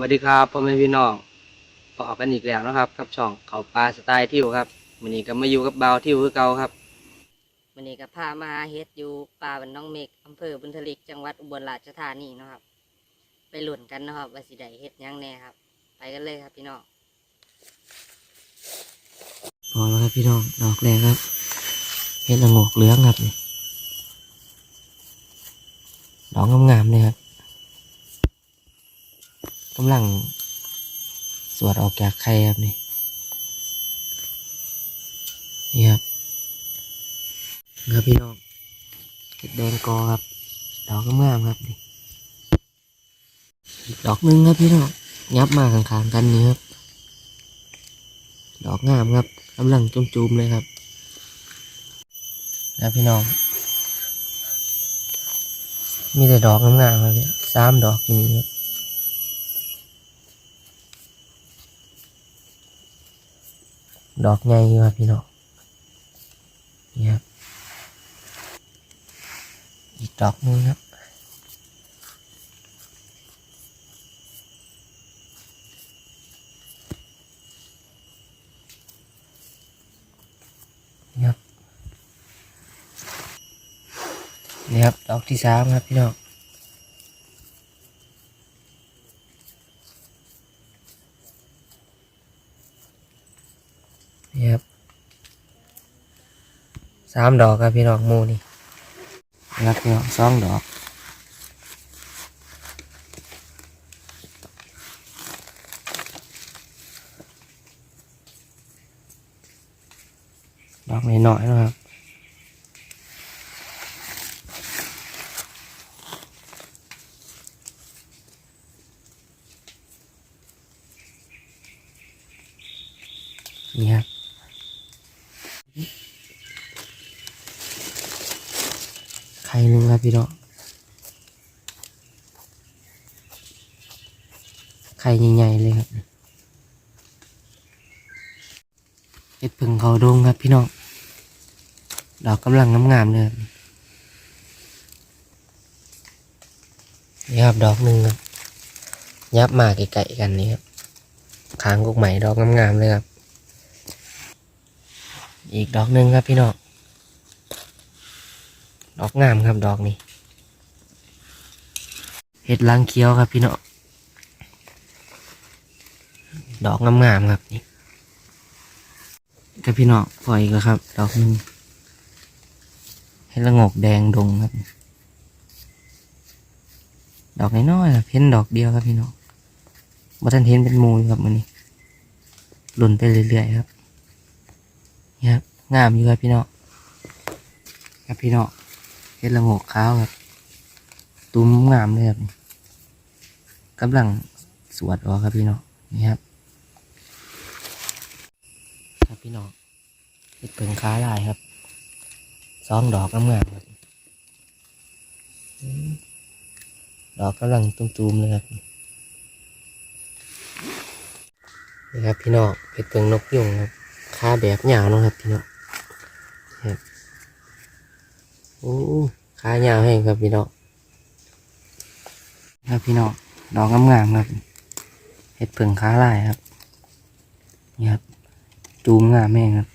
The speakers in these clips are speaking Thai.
วัสดีครับพ่อแม่พี่น้องพอกันอีกแล้วนะครับกับช่องเขาปลาสไตล์ทิวครับวันนี้ก็มาอยู่กับเบาทิวคือเก่าครับวันนี้ก็พามาเฮ็ดอยู่ป่าบ้านน้องเมกอำเภอบุญทลิกจังหวัดอุบลราชธานีนะครับ ไปหลุ่นกันนะครับว่าสิได้เฮ็ดยังแน่ครับ ไปกันเลยครับพี่น้องพอแล้วครับพี่น้องดอกแรกครับเห็ดละงกเหลืองครับนี่ดอกงามๆเลยครับ กำลัง สวดออกจากไข่ครับนี่ นี่ครับครับพี่น้องเห็ดแดงกอครับ ดอกงามครับนี่ดอกนึงครับพี่น้องยับมาข้างๆกันนี่ครับ ดอกงามครับกำลังจุ่มๆเลยครับแล้วพี่น้อง มีแต่ดอกงามๆครับเนี่ยสามดอกอย่างนี้ครับ ดอกใหญ่อยู่ครับพี่น้องนี่ครับอีกดอกหนึงครับนี่ครับนี่ครับดอกที่สามครับพี่น้องนี่ครับ สามดอกครับพี่น้องมูนี่นะครับพี่น้องสองดอกดอกน้อยๆนะครับ นี่ครับไข่หนึ่งครับพี่น้องไข่ใหญ่ๆเลยครับเห็ดผึ่งเขาดงครับพี่น้องดอกกำลังงามๆเลยครับนี่ครับดอกหนึ่งครับยับมาไกลๆกันนี่ครับค้างกุกใหม่ดอกงามๆเลยครับ อีกดอกหนึ่งครับพี่น้องดอกงามครับดอกนี้เห็ดลางเคี้ยวครับพี่น้อง ดอกงามๆครับนี่ครับพี่น้องปล่อยอีกแล้วครับ ดอกหนึ่งเห็ดละงกแดงดงครับ ดอกน้อยๆครับเห็นดอกเดียวครับพี่น้องบ่ทันเห็นเป็นมูอยู่ครับมันนี้หล่นไปเรื่อยๆครับนี่ครับงามอยู่ครับพี่น้องครับพี่น้องเห็ดละงกขาวครับ ตุ้มงามเลยครับกำลังสวดออกครับพี่น้องนี่ครับ พี่น้องเห็ดเพิงค้าลายครับสองดอกงามๆครับดอกกำลังตุ้มๆเลยครับนี่ครับพี่น้องเห็ดเพิงนกยุงครับขาแบบยาวนะครับพี่น้องครับโอ้ขายาวแห้งครับพี่น้องครับพี่น้องดอกงามๆครับเห็ดเผิงขาลายครับนี่ครับ จูมงามแห้งครับ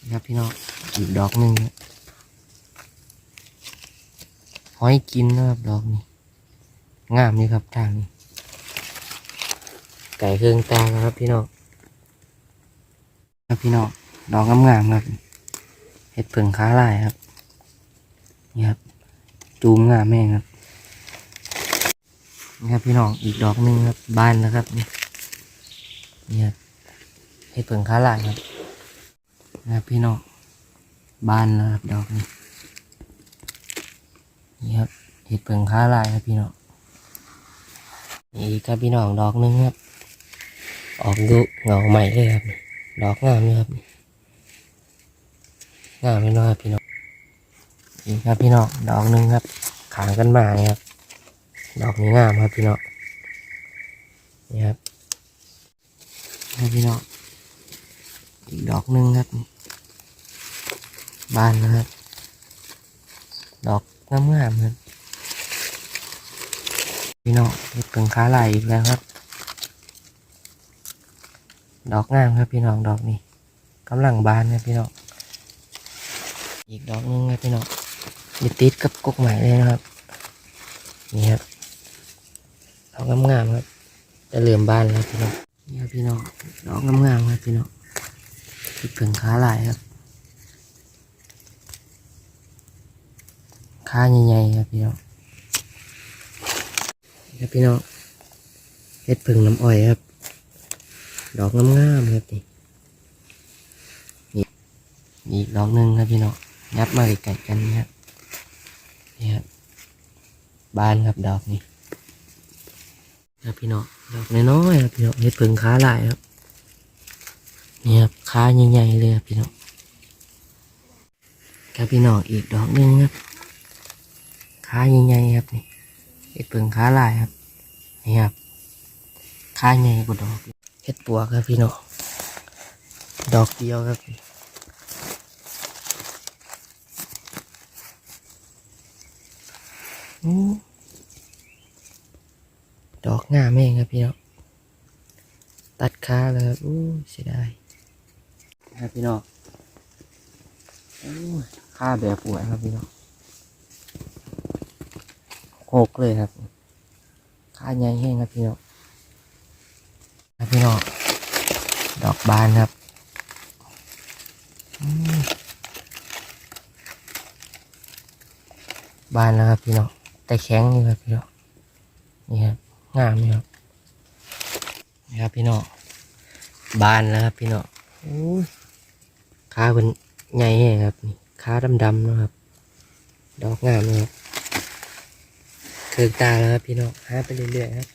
นี่ครับพี่น้องอีกดอกหนึ่งครับหอยกินนะครับดอกนี้งามนี่ครับทางนี้ไก่เครื่องตาครับพี่น้องครับพี่น้องดอกงามๆครับเห็ดเผิงค้าลายครับนี่ครับจูมงามแม่งครับนี่ครับพี่น้องอีกดอกหนึ่งครับบานแล้วครับนี่นี่ครับ เห็ดเผิงค้าลายครับนี่ครับพี่น้องบานแล้วครับดอกนี้นี่ครับเห็ดเผิงค้าลายครับพี่น้องนี่กครับพี่น้องดอกหนึงครับ ออกดูเงาใหม่เลยครับ ดอกงามนี่ครับงามไม่น้อยครับพี่น้องอีกครับพี่น้องดอกหนึ่งครับขางกันมาเนี่ยครับ ดอกนี้งามครับพี่น้องนี่ครับนี่พี่น้อง อีกดอกหนึ่งครับบานนะครับ ดอกงามๆครับพี่น้องเห็ดเพิ่งขาไหลอีกแล้วครับ ดอกงามครับพี่น้องดอกนี้กำลังบานครับพี่น้องอีกดอกนึงครับพี่น้องยู่ติดกับกกใหม่เลยนะครับ นี่ครับดอกงามๆครับจะเหลื่อมบานแล้วพี่น้องนี่ครับพี่น้องดอกงามๆครับพี่น้อง เห็ดเพิ่งขาไหลครับขาใหญ่ๆครับพี่น้องครับพี่น้องเห็ดเพิ่งน้ำอ้อยครับ ดอกงามๆครับนี่นี่มีอีกดอกหนึ่งครับพี่น้องยับมาไกลๆกันนะครับนี่ครับบานครับดอกนี้ครับพี่น้องดอกน้อยๆครับพี่น้องเห็ดผึ่งขาลายครับ นี่ครับขาใหญ่ๆเลยครับพี่น้องครับพี่น้องอีกดอกหนึ่งครับขาใหญ่ๆครับนี่เห็ดผึ่งขาลายครับนี่ครับขาใหญ่กว่าดอกเห็ดปัวครับพี่น้องดอกเดียวครับอู้ดอกงามเองครับพี่น้องตัดขาเลยครับอู้เสียดาย ครับพี่น้องอู้ขาแบบปวดครับพี่น้องโคกเลยครับขาใหญ่แห้งครับพี่น้องครับพี่น้องดอกบานครับบานแล้วครับพี่น้องแต่แข็งอยู่ครับพี่น้องนี่ครับงามนี่ครับนี่ครับพี่น้องบานแล้วครับพี่น้องโอ้ย ขาเป็นใหญ่แห้งครับนี่ขาดำๆนะครับ ดอกงามเลยครับเคืองตาแล้วครับพี่น้องหาไปเรื่อยๆครับ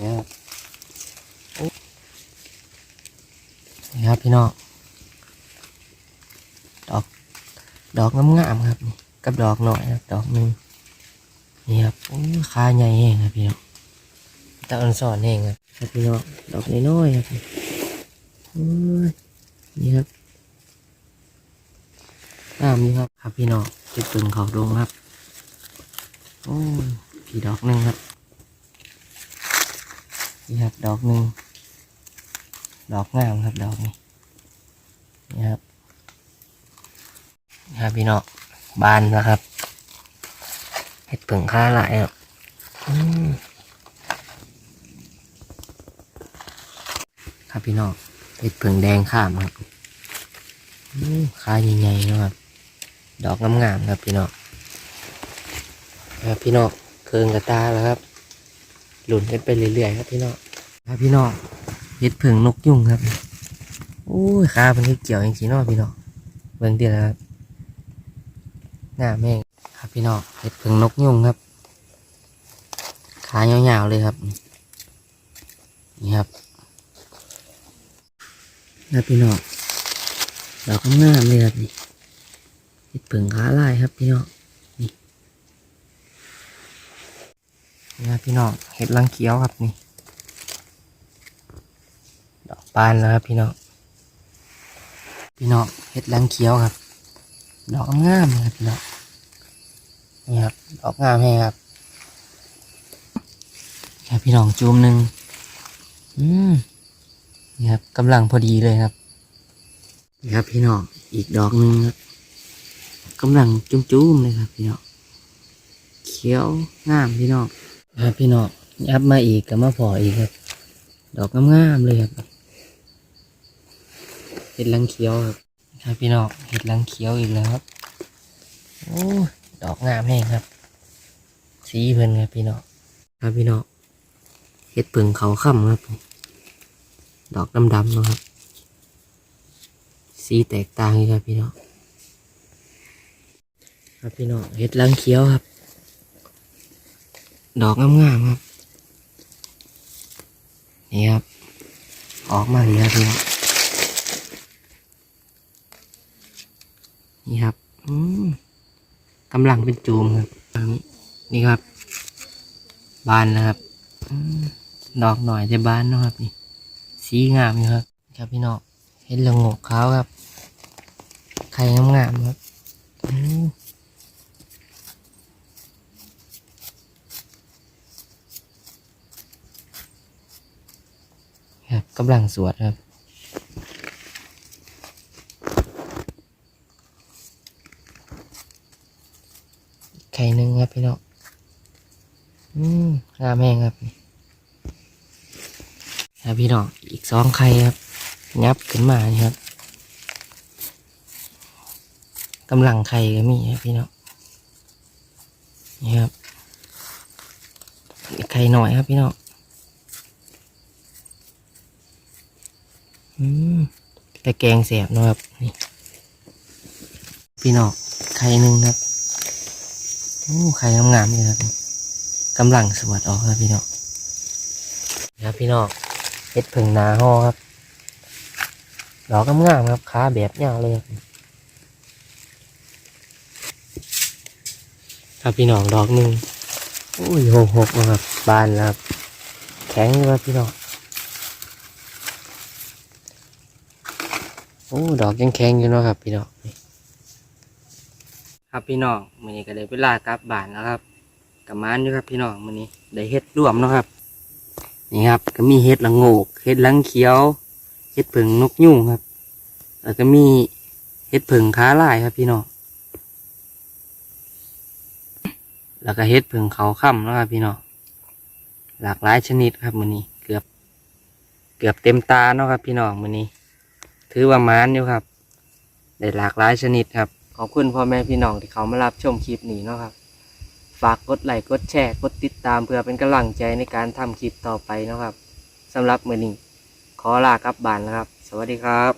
เนี่ยโอ้นี่ครับพี่น้องดอก ดอกงามๆครับนี่กับดอกหน่อยครับดอกหนึ่งนี่ครับโอ้ขาใหญ่เองครับพี่น้องตะอันสอนเองครับ ครับพี่น้องดอกน้อยๆครับนี่ครับงามนี่ครับ ครับพี่น้องจุดตึงเขาดงครับ โอ้ยพี่ดอกหนึ่งครับนี่ครับดอกหนึ่งดอกงามครับดอกนี้นี่ครับนี่ครับพี่น้องบานนะครับเห็ดผึ่งค่าหลายครับอืม ครับพี่น้องเห็ดเผึ่งแดงข้ามครับค่าใหญ่ๆนะครับ ดอกงามๆครับพี่น้องครับพี่น้องเคืองกระตาแล้วครับ หลุนกันไปเรื่อยๆครับพี่น้องครับพี่น้องเห็ดเผึ่งนกยุ่งครับโอ้ยขาเป็นเกี่ยวอย่างสีน้อพี่น้องเบิ่งเดียวนะครับหน้าแม่งครับพี่น้องเห็ดเผึ่งนกยุ่งครับขายาวๆเลยครับ นี่ครับ นะพี่น้องดอกงามเลยครับนี่เห็ดผึ่งขาลายครับพี่น้องนี่ครับพี่น้องเห็ดลังเขียวครับนี่ ดอกบานแล้วครับพี่น้องพี่น้องเห็ดลังเขียวครับ ดอกงามเลยครับพี่น้องนี่ครับดอกงามแห้ครับครับพี่น้องจูมหนึ่งอืม นี่ครับกำลังพอดีเลยครับนี่ครับพี่น้องอีกดอกหนึ่งครับกำลังจุ้มๆเลยครับพี่น้องเขียวงามพี่น้องครับพี่น้องยับมาอีกก็มาพออีกครับ ดอกงามๆเลยครับเห็ดลังเขียวครับครับพี่น้องเห็ดลังเขียวอีกแล้วครับโอ้ยดอกงามแห้งครับ สีเพิ่นครับพี่น้องครับพี่น้องเห็ดผึ่งเขาค่ำครับ ดอกดำๆเนะครับ สีแตกต่างกันครับพี่น้อง ครับพี่น้องเห็ดลังเขียวครับ ดอกงามๆครับ นี่ครับ ออกมาเลยครับพี่น้อง นี่ครับ อืมกำลังเป็นจูมครับ นี่ครับ บานนะครับอดอกหน่อยจะบานนะครับนี่ สีงามอยู่ครับครับพี่น้องเห็นเราะงกขาวครับ ไข่งามๆครับครับกำลังสวดครับไข่หนึ่งครับพี่น้องอืมงามแห้งครับ ครับพี่น้องอีกสองไข่ครับ ยับขึ้นมานครับกำลังไข่ก็มีครับพี่น้องนี่ครับไข่หน่อยครับพี่น้องอืมแต่แกงแสบนะครับนี่พี่น้องไข่หนึ่งครับโอ้ไข่งามๆเลยครับกำลังสวดออกครับพี่น้องครับพี่น้อง เห็ดผึ่งนาห่อครับ ดอกงามๆครับขาแบบยาวเลย ครับพี่น้องดอกหนึ่งอุ้ยหกหกนะครับบานแล้วครับ แข็งอยู่ครับพี่น้องโอ้ดอกยังแข็งอยู่เนาะครับ พี่น้องครับพี่น้องมื้อนี้ก็ได้เวลากลับบ้านแล้วครับกลับมานอยู่ครับพี่น้องมื้อนี้ได้เฮ็ดร่วมเนาะครับ นี่ครับ ก็มีเฮ็ดละโงกเฮ็ดลังเขียวเฮ็ดผึ่งนกยุงครับ แล้วก็มีเฮ็ดผึ่งขาลายครับพี่น้องแล้วก็เฮ็ดผึ่งเขาค่ำนะครับพี่น้องหลากหลายชนิดครับมือนี้เกือบ เกือบเต็มตาเนาะครับ พี่น้องมือนี้ ถือว่ามานอยู่ครับได้หลากหลายชนิดครับขอบคุณพ่อแม่พี่น้องที่เขามารับชมคลิปนี้เนาะครับ ฝากกดไลค์กดแชร์กดติดตามเพื่อเป็นกำลังใจในการทำคลิปต่อไปนะครับสำหรับมือนี้ขอลากลับบ้านนะครับ สวัสดีครับ